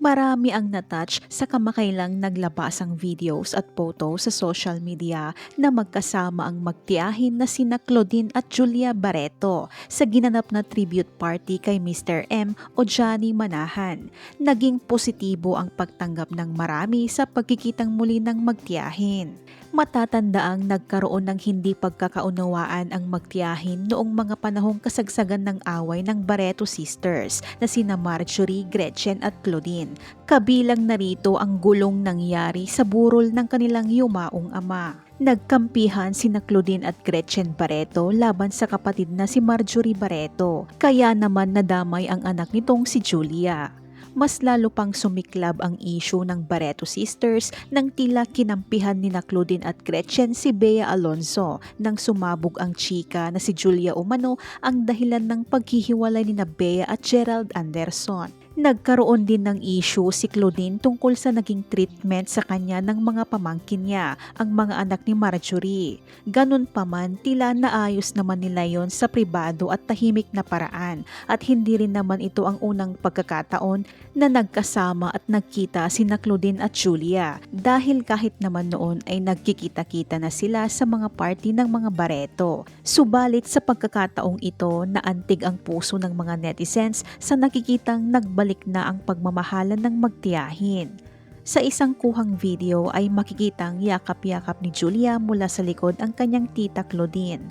ang natouch sa kamakailang naglabasang videos at photo sa social media na magkasama ang magtiyahin na sina Claudine at Julia Barreto sa ginanap na tribute party kay Mr. M o Johnny Manahan. Naging positibo ang pagtanggap ng marami sa pagkikitang muli ng magtiyahin. Matatandaang nagkaroon ng hindi pagkakaunawaan ang magtiyahin noong mga panahong kasagsagan ng away ng Barreto sisters na sina Marjorie, Gretchen at Claudine. Kabilang narito ang gulong nangyari sa burol ng kanilang yumaong ama. Nagkampihan sina Claudine at Gretchen Barreto laban sa kapatid na si Marjorie Barreto, kaya naman nadamay ang anak nitong si Julia mas lalo pang sumiklab ang issue ng Barreto sisters nang tila kinampihan ni Claudine at Gretchen si Bea Alonso nang sumabog ang chika na si Julia Umano ang dahilan ng paghihiwalay ni Bea at Gerald Anderson. Nagkaroon din ng issue si Claudine tungkol sa naging treatment sa kanya ng mga pamangkin niya, ang mga anak ni Marjorie. Ganun pa man, tila naayos naman nila yon sa pribado at tahimik na paraan at hindi rin naman ito ang unang pagkakataon na nagkasama at nagkita sina Claudine at Julia dahil kahit naman noon ay nagkikita-kita na sila sa mga party ng mga Barreto. Subalit sa pagkakataong ito na antig ang puso ng mga netizens sa nakikitang nagbalik na ang pagmamahalan ng magtiyahin. Sa isang kuhang video ay makikitang yakap-yakap ni Julia mula sa likod ang kanyang tita Claudine.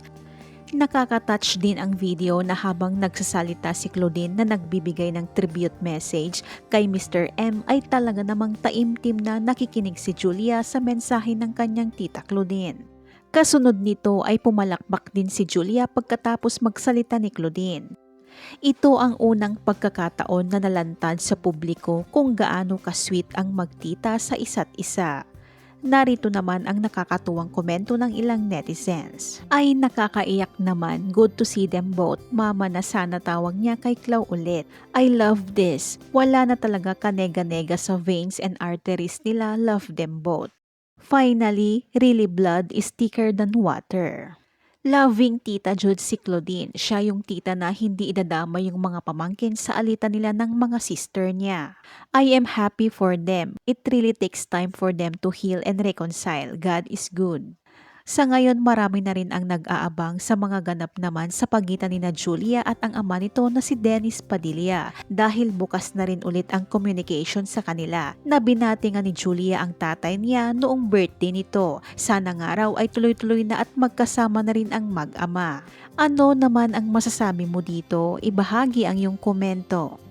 Nakaka-touch din ang video na habang nagsasalita si Claudine na nagbibigay ng tribute message kay Mr. M ay talaga namang taimtim na nakikinig si Julia sa mensahe ng kanyang tita Claudine. Kasunod nito ay pumalakpak din si Julia pagkatapos magsalita ni Claudine. Ito ang unang pagkakataon na nalantad sa publiko kung gaano ka-sweet ang magtita sa isa't isa. Narito naman ang nakakatuwang komento ng ilang netizens. Ay nakakaiyak naman, good to see them both. Mama na sana tawag niya kay Clau ulit. I love this. Wala na talaga kanega-nega sa veins and arteries nila, love them both. Finally, really blood is thicker than water. Loving Tita Jude si Claudine. Siya yung tita na hindi idadama yung mga pamangkin sa alitan nila ng mga sister niya. I am happy for them. It really takes time for them to heal and reconcile. God is good. Sa ngayon, marami na rin ang nag-aabang sa mga ganap naman sa pagitan ni na Julia at ang ama nito na si Dennis Padilla dahil bukas na rin ulit ang communication sa kanila. Nabinati nga ni Julia ang tatay niya noong birthday nito. Sana nga raw ay tuloy-tuloy na at magkasama na rin ang mag-ama. Ano naman ang masasabi mo dito? Ibahagi ang iyong komento.